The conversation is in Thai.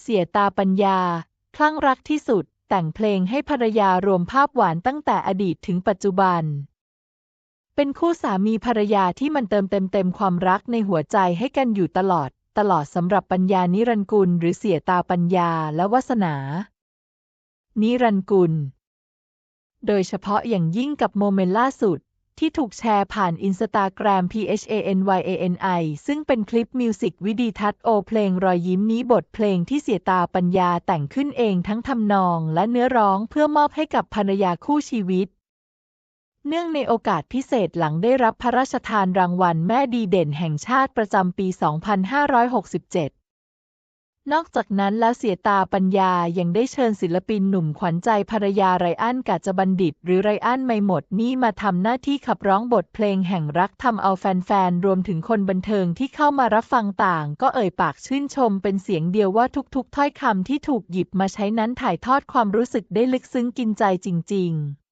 เสียตาปัญญา คลั่งรักที่สุด แต่งเพลงให้ภรรยารวมภาพหวานตั้งแต่อดีตถึงปัจจุบัน เป็นคู่สามีภรรยาที่มันเติมเต็มเต็มความรักในหัวใจให้กันอยู่ตลอด ตลอดสำหรับปัญญานิรันกุล หรือเสียตาปัญญาและวาสนา นิรันกุล โดยเฉพาะอย่างยิ่งกับโมเมนต์ล่าสุด ที่ถูกแชร์ผ่านอินสตาแกรม PHANYANI ซึ่งเป็นคลิปมิวสิกวิดีทัศโอเพลงรอยยิ้มนี้บทเพลงที่เสียตาปัญญาแต่งขึ้นเองทั้งทำนองและเนื้อร้องเพื่อมอบให้กับภรรยาคู่ชีวิต เนื่องในโอกาสพิเศษหลังได้รับพระราชทานรางวัลแม่ดีเด่นแห่งชาติประจำปี 2567 นอกจากนั้นแล้วเสียตาปัญญายังได้เชิญศิลปินหนุ่มขวัญใจภรรยาไรอันกาจบัณฑิต หรือไรอันไม่หมดนี่มาทำหน้าที่ขับร้องบทเพลงแห่งรักทำเอาแฟนๆ รวมถึงคนบันเทิงที่เข้ามารับฟังต่าง ก็เอ่ยปากชื่นชมเป็นเสียงเดียวว่าทุกๆ ถ้อยคำที่ถูกหยิบมาใช้นั้นถ่ายทอดความรู้สึกได้ลึกซึ้งกินใจจริง ๆ